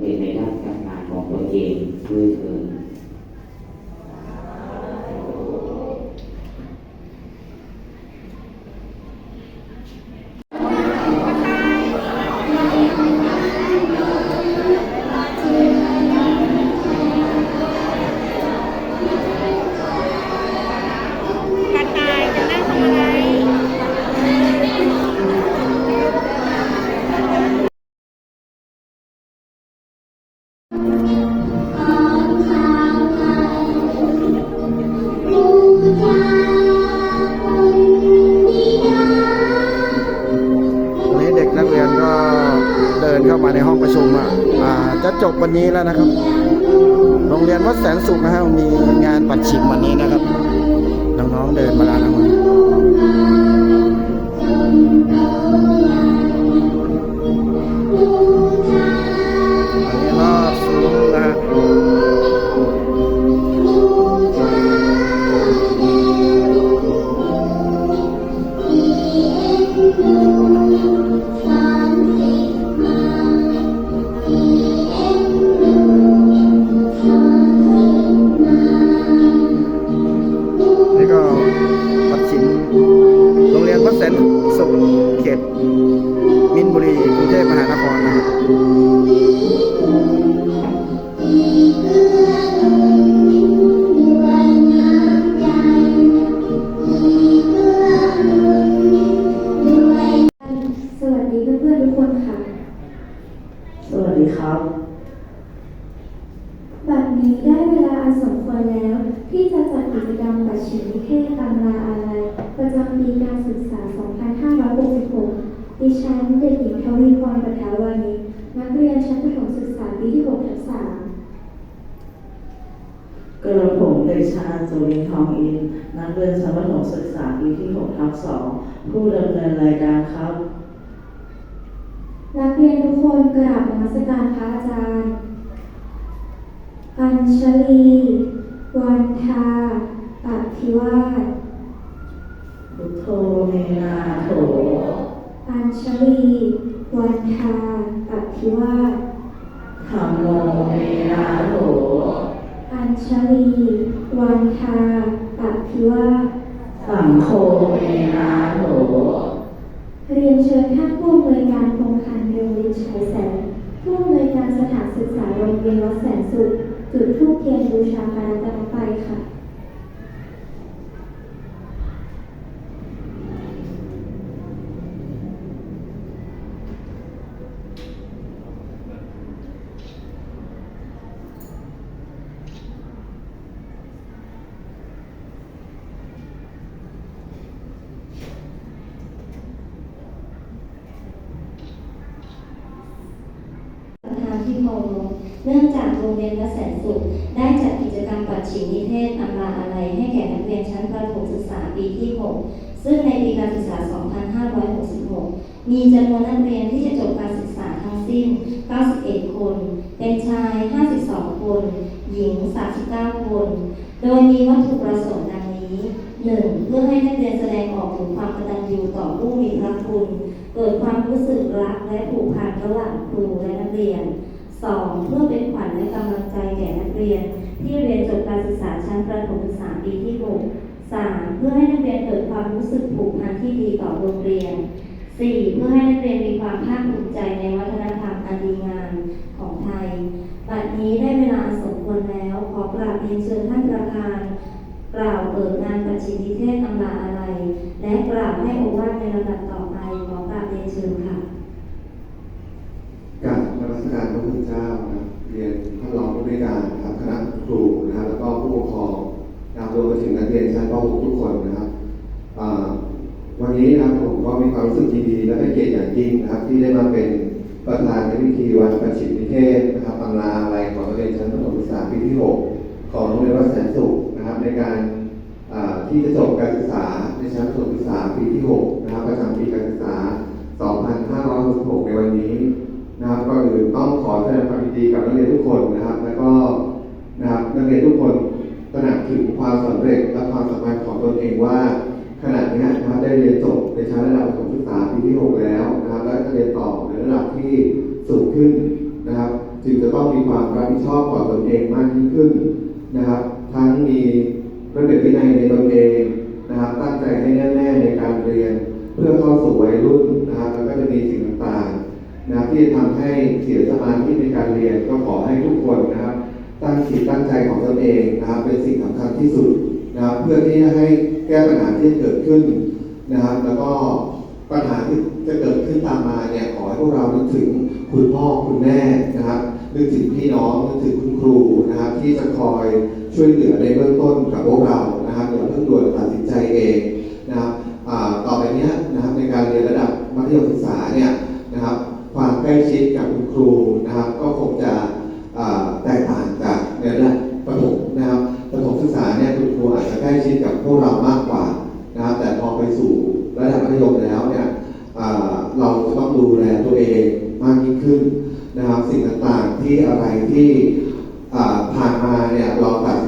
เรียนในด้านการงานของตัวเองด้วยเถิด วันนี้แล้วนะครับ โรงเรียนวัดแสนสุขนะครับมีงานปัดฉิมวันนี้นะครับ น้องๆเดินมาแล้วนะครับ บัดนี้ได้เวลาอันสมควรแล้ว ที่จะจัดกิจกรรมปัจฉิมนิเทศตำราอะไรประจำปีการศึกษา 2566 ดิฉันเด็กหญิงทวีพรปัทาวานิชนักเรียนชั้นประถมศึกษาปีที่ 6 ทับ3กระผมเด็กชายจุลินทองอิน นักเรียนชั้นประถมศึกษาปีที่ 6 ทับ2ผู้ดำเนินรายการครับ นักเรียนทุกคนกราบนมัสการพระอาจารย์ อัญชลี วันทาปฏิวาสพุทโธเมนาโถ อัญชลี วันทาปฏิวาสธรรมโมเมนาโถ อัญชลี วันทาปฏิวาสสังโฆเมนาโถ เรียนเชิญท่านผู้อำนวยการโครงการเรียนวิชัยแสงผู้อำนวยการสถานศึกษาโรงเรียนวัดแสนสุข จุดธูปเทียนบูชาพระรัตนตรัยค่ะประธานที่เคารพเนื่องจาก รงเรียนวัดแสนสุข ได้จัดกิจกรรมปัดฉิมนิเทศอำลาอะไรให้แก่นักเรียนชั้นประถมศึกษาปีที่ 6 ซึ่งในปีการศึกษา 2566 มีจำนวนนักเรียนที่จะจบการศึกษาทั้งสิ้น 91 คน เป็นชาย 52 คน หญิง 39 คน โดยมีวัตถุประสงค์ดังนี้ 1. เพื่อให้นักเรียนแสดงออกถึงความกตัญญูต่อผู้มีพระคุณ เกิดความรู้สึกรักและผูกพันระหว่างครูและนักเรียน 2. เพื่อเป็นขวัญและกำลังใจแก่นักเรียน ที่เรียนจบการศึกษาชั้นประถมศึกษาปีที่ 6 3. เพื่อให้นักเรียนเกิดความรู้สึกผูกพันที่ดีต่อโรงเรียน 4. เพื่อให้นักเรียนมีความภาคภูมิใจในวัฒนธรรมอันดีงามของไทย บัดนี้ได้เวลาสมควรแล้ว ขอกราบเรียนเชิญท่านประธาน กล่าวเปิดงานประชิมนิเทศอำลาอะไร และกล่าวให้โอวาทในลำดับต่อไป ขอกราบเรียนเชิญค่ะ กับนมัสการ พระพุทธเจ้านะเรียนท่านรองผู้บริการนะครับคณะครูนะครับแล้วก็ผู้ปกครองนะครับรวมไปถึงนักเรียนชั้นป .6 ทุกคนนะครับวันนี้นะครับผมก็มีความรู้สึกดีๆและให้เกียรติอย่างยิ่งนะครับ ที่ได้มาเป็นประธานในพิธีวันประชิมนิเทศนะครับอำลาอะไรของนักเรียนชั้นประถมศึกษาปีที่ 6 ของโรงเรียนวัดแสนสุขนะครับ ในการที่จะจบการศึกษาในชั้นประถมศึกษาปีที่ 6 นะครับประจำปีการศึกษา 2566 ในวันนี้ นะครับก็คือต้องขอแสดงความยินดีกับนักเรียนทุกคนนะครับ แล้วก็นะครับนักเรียนทุกคนตระหนักถึงความสำเร็จและความสามารถของตนเองว่าขณะนี้นะครับได้เรียนจบในชั้นระดับประถมศึกษาปีที่ 6 แล้วนะครับ และจะเรียนต่อในระดับที่สูงขึ้นนะครับ จึงจะต้องมีความรับผิดชอบต่อตนเองมากยิ่งขึ้นนะครับ ทั้งมีระเบียบวินัยในตนเองนะครับ ตั้งใจให้แน่ๆในการเรียน เพื่อเข้าสู่วัยรุ่นนะครับแล้วก็จะมีสิ่งต่าง นะที่จะทำให้เสียสมาธิในการเรียนก็ขอให้ทุกคนนะครับ ตั้งจิตตั้งใจของตนเองนะครับเป็นสิ่งสำคัญที่สุดนะครับเพื่อที่จะให้แก้ปัญหาที่เกิดขึ้นนะครับ แล้วก็ปัญหาที่จะเกิดขึ้นตามมาเนี่ยขอให้พวกเรานึกถึงคุณพ่อคุณแม่นะครับนึกถึงพี่น้องนึกถึงคุณครูนะครับ ที่จะคอยช่วยเหลือในเบื้องต้นกับพวกเรานะครับอย่าเพิ่งด่วนตัดสินใจเองนะครับต่อไปเนี้ยนะครับในการเรียนระดับมัธยมศึกษาเนี่ยนะครับ ความใกล้ชิดกับคุณครูนะครับ ก็คงจะแตกต่างจากในระดับประถมนะครับประถมศึกษาเนี่ยคุณครูอาจจะใกล้ชิดกับพวกเรามากกว่านะครับ แต่พอไปสู่ระดับมัธยมแล้วเนี่ยเราจะต้องดูแลตัวเองมากยิ่งขึ้นนะครับ สิ่งต่างๆที่อะไรที่ผ่านมาเนี่ยเราตัด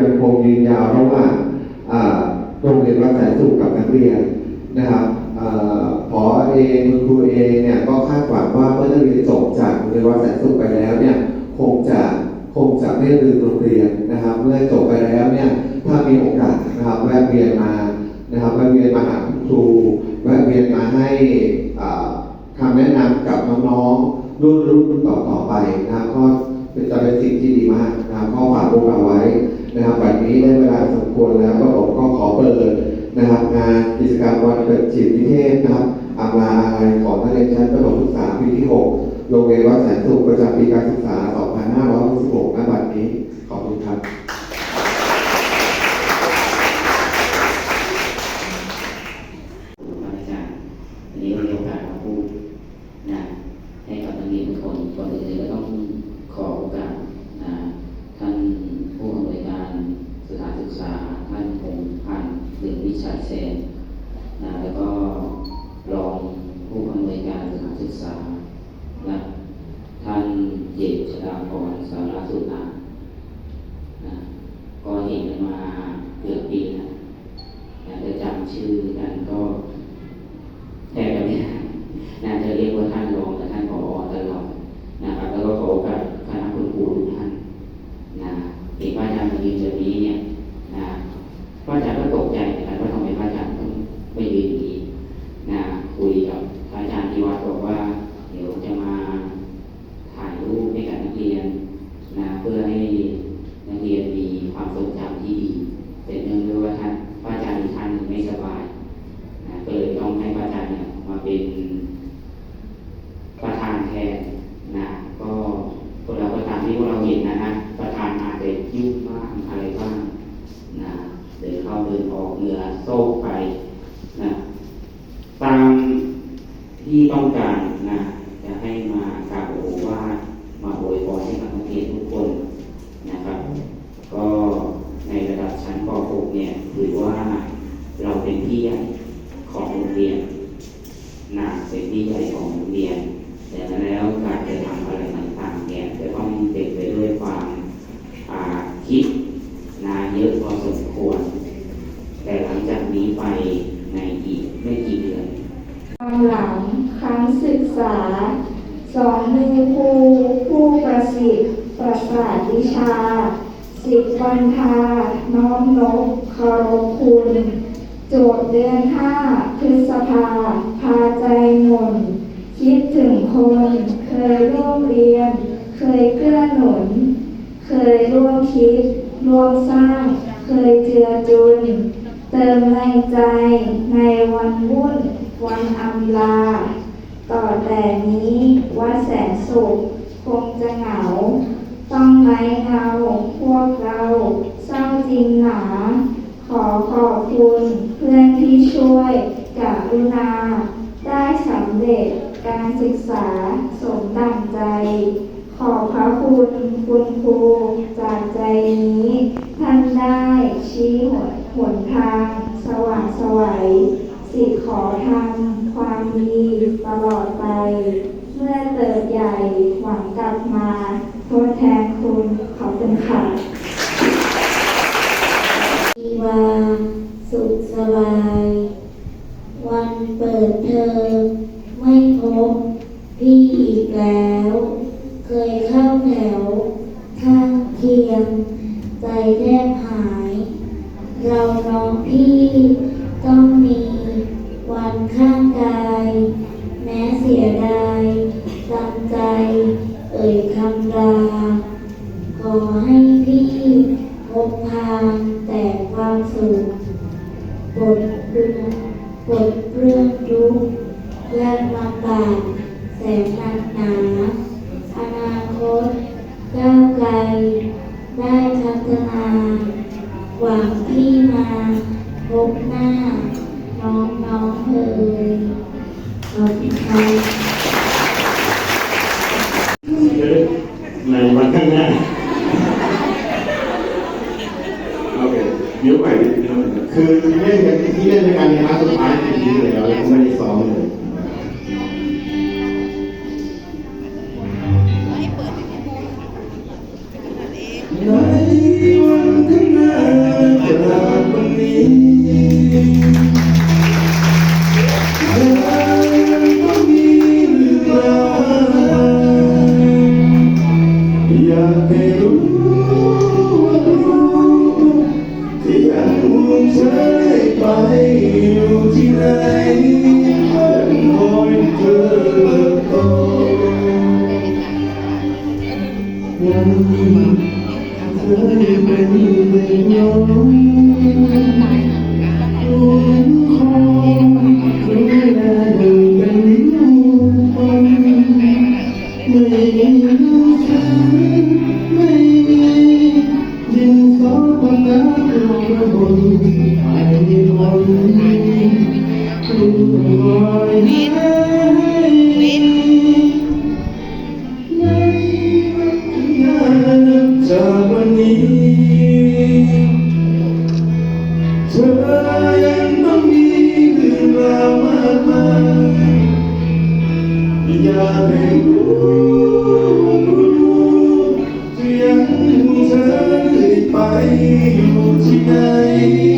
ยังคงยืนยาวระหว่างโรงเรียนวัดแสนสุขกับนักเรียนนะครับพอเองคุณครูเองเนี่ยก็คาดหวังว่าเมื่อนักเรียนจบจากโรงเรียนวัดแสนสุขไปแล้วเนี่ยคงจะคงจะไม่ลืมโรงเรียนนะครับ เมื่อจบไปแล้วเนี่ยถ้ามีโอกาสนะครับแวะเวียนมานะครับแวะเวียนมาหาคุณครูแวะเวียนมาให้อ่าคำแนะนำกับน้องๆรุ่นรุ่นต่อต่อๆไปนะครับก็เป็นจะเป็นสิ่งที่ดีมากนะครับก็ฝากพวกเราไว้ นะครับวันนี้ได้เวลาสมควรแล้วก็ผมก็ขอเปิดนะครับงานกิจกรรมวันเกิดจิตวิเทศนะครับอำลาอะไรของนักเรียนชั้นประถมศึกษาปีที่ 6 โรงเรียนวัดแสนสุขประจำปีการศึกษา 2566ณบัดนี้ขอบคุณครับ พระอาจารย์วันนี้เรามีโอกาสมาพูดนะให้กับนักเรียนทุกคนก่อนอื่นเลยก็ต้องขอโอกาสนะท่านผู้อำนวยการสถานศึกษา ท่านพงษ์พันธ์หรือวิชัยเซนนะแล้วก็รองผู้อำนวยการสถานศึกษาและท่านเจตชดาพรสารสุนานะก็เห็นกันมาเกือบปีนะ อยากจะจำชื่อกันก็แทบจะไม่ได้น่าจะเรียกว่าท่านรองและท่านผอตลอดนะครับ แล้วก็ขอโอกาสคณะคุณครูทุกท่านนะเห็นพระอาจารย์มายืนแบบนี้เนี่ยนะพระอาจารย์ก็ตกใจเหมือนกันว่าทำไมพระอาจารย์ต้องไม่ยืนอย่างนี้นะคุยกับพระอาจารย์ที่วัดบอกว่า เดี๋ยวจะมาถ่ายรูปให้กับนักเรียนนะเพื่อให้นักเรียนมีความทรงจำที่ดี แต่เนื่องด้วยว่าท่านพระอาจารย์อีกท่านหนึ่งไม่สบายนะก็เลยต้องให้พระอาจารย์เนี่ยมาเป็นประธานแทนนะก็พวกเราก็ตามที่พวกเราเห็นนะนะประธานอาจจะยุ่งบ้างอะไรบ้างนะ เดินเข้าเดินออกเหนือโซกไปนะตามที่ต้องการนะจะให้มากราบโอวาทมาอวยพรให้กับนักเรียนทุกคนนะครับ ก็ในระดับชั้นป .6 เนี่ยถือว่าเราเป็นพี่ใหญ่ของโรงเรียนนะเป็นพี่ใหญ่ของโรงเรียน แต่แล้วการจะทำอะไรต่างๆเนี่ยจะต้องเต็มไปด้วยความอ่าคิดนาเยอะพอสมควร แต่หลังจากนี้ไปในอีกไม่กี่เดือน ความ หลังครั้งศึกษา สองมือครูผู้ประสิทธิ์ประสาทวิชา สิบวันทาน้อมนบเคารพคุณ โจทย์เดือนห้าพฤษภา พาใจหม่นคิดถึงคน เคยร่วมเรียน เคยเกื้อหนุน เคยร่วมคิด ร่วมสร้าง เคยเจือจุน เติมแรงใจในวันวุ่น วันอำลา ต่อแต่นี้ว่าแสนสุข คงจะเหงา ต้องไร้เงาพวกเราเศร้าจริงหนา ขอขอบคุณเพื่อนที่ช่วยกรุณา ได้สำเร็จการศึกษาสมดังใจ ขอพระคุณคุณครูจากใจนี้ ท่านได้ชี้หนหนทางสว่างสวัย สิทขอทำความดีตลอดไป เมื่อเติบใหญ่หวังกลับมาทดแทนคุณขอบคุณค่ะ ชีวา สุขสวา ลำบากแสนหนักหาอนาคตก้าวไกล ได้พัฒนา หวังที่มาพบหน้า น้องน้องๆเอ่ยขอบคุณค่ะในวันข้างหน้าโอเคยิ้วใหม่นิดนึงคือเล่นกันที่เล่นด้วยกันในนัดสุดท้ายจริงๆเลยแล้วไม่ได้ซ้อมเลย ที่ไหน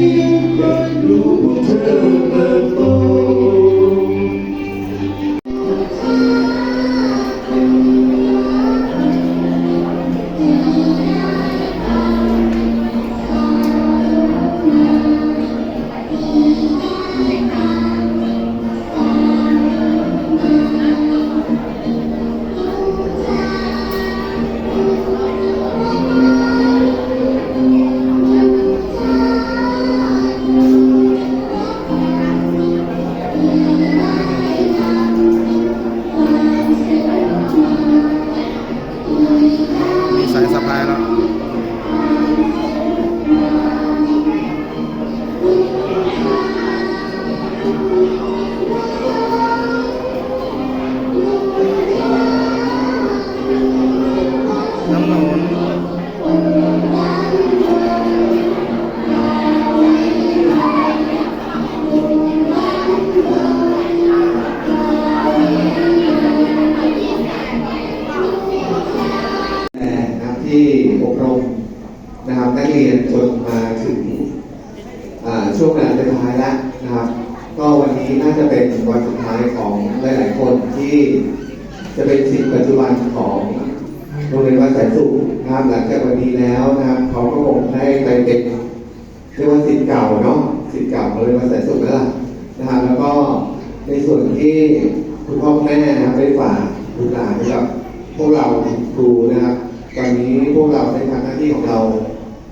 ครูนะครับ ตอนนี้พวกเราได้ทำหน้าที่ของเรา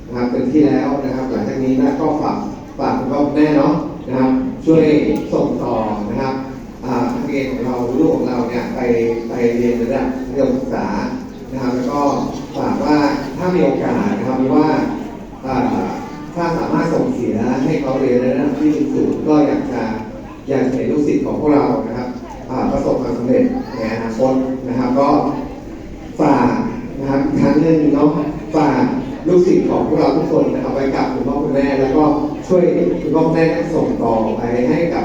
นะครับเต็มที่แล้วนะครับ หลังจากนี้นะก็ฝากฝากคุณพ่อคุณแม่เนาะนะครับ ช่วยส่งต่อนะครับอานักเรียนของเราลูกของเราเนี่ยไปไปเรียนระดับมัธยมศึกษานะครับ แล้วก็ฝากว่าถ้ามีโอกาสนะครับว่าอ่าถ้าสามารถส่งเสียให้เขาเรียนในระดับที่สูงก็อยากจะอยากเห็นลูกศิษย์ของพวกเรานะครับประสบความสำเร็จในอนาคตนะครับก็ ฝากนะครับครั้งหนึ่งเนาะฝากลูกศิษย์ของพวกเราทุกคนนะครับไว้กับคุณพ่อคุณแม่แล้วก็ช่วยคุณพ่อแม่ส่งต่อไปให้กับ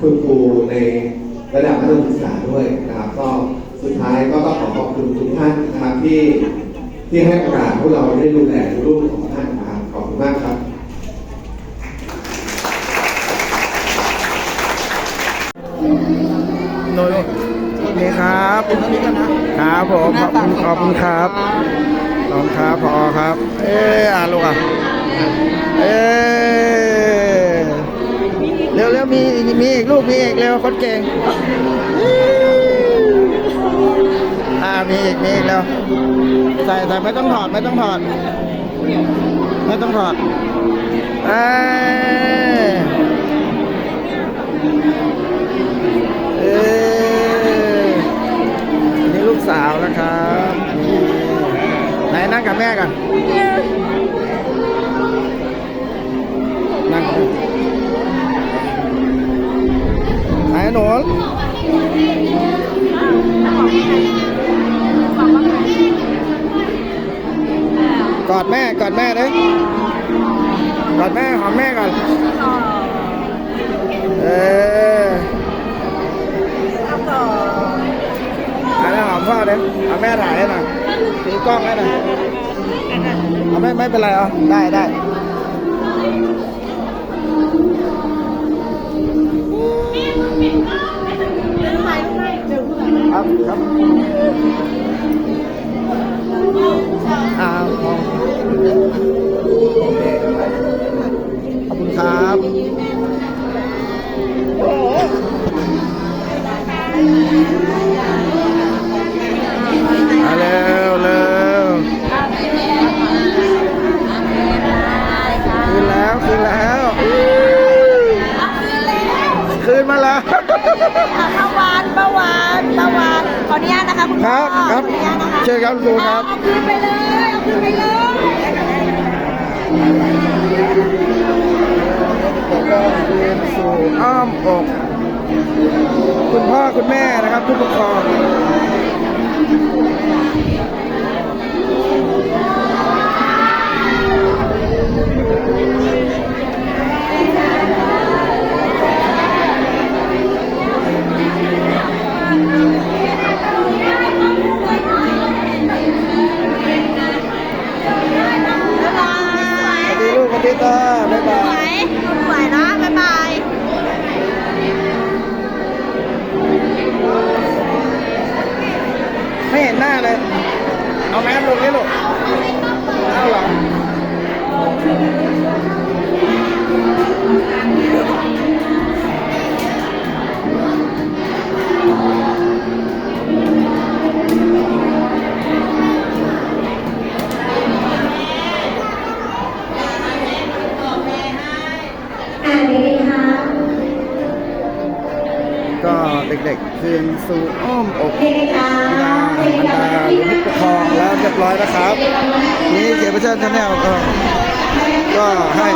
คุณครูในระดับมัธยมศึกษาด้วยนะครับ ก็สุดท้ายก็ต้องขอขอบคุณทุกท่านนะครับที่ที่ให้โอกาสพวกเราได้ดูแลลูกของท่านนะครับขอบคุณมากครับโดยนี่ครับคุณท่นนี้กันนะ ครับผมขอบคุณขอบคุณครับขอบคุณครับพอครับ เอออ่านลูกอะเออเร็วเร็วมีมีอีกลูกมีอีกเร็วคนเก่งอ่ามีอีกมีอีกเร็วใส่ใส่ไม่ต้องถอดไม่ต้องถอดไม่ต้องถอดเอ้ยเอ้ สาวนะครับไหนนั่งกับแม่กันนั่งไหนหนูกอดแม่กอดแม่เลยกอดแม่หอมแม่ก่อนเออ พ่อเลยเอาแม่ถ่ายให้หน่อยถือกล้องให้หน่อยเอาไม่ไม่เป็นไรเอได้ได้ครับครับอ่าขอบคุณครับมา เมื่อวานเมื่อวานเมื่อวานขออนุญาตนะคะคุณคพ่อรับครับขออนุญาตนะคะเชิญครับครูครับ เอาคืนไปเลยเอาคืนไปเลยก็คืนสู่อ้อมอกคุณพ่อคุณแม่นะครับผู้ปกครอง คืนสู่อ้อมอกบิดาบรรดาหรือผู้ปกครองแล้วเรียบร้อยนะครับ นี่เกียรติประชาชนแนลก็ก็ให้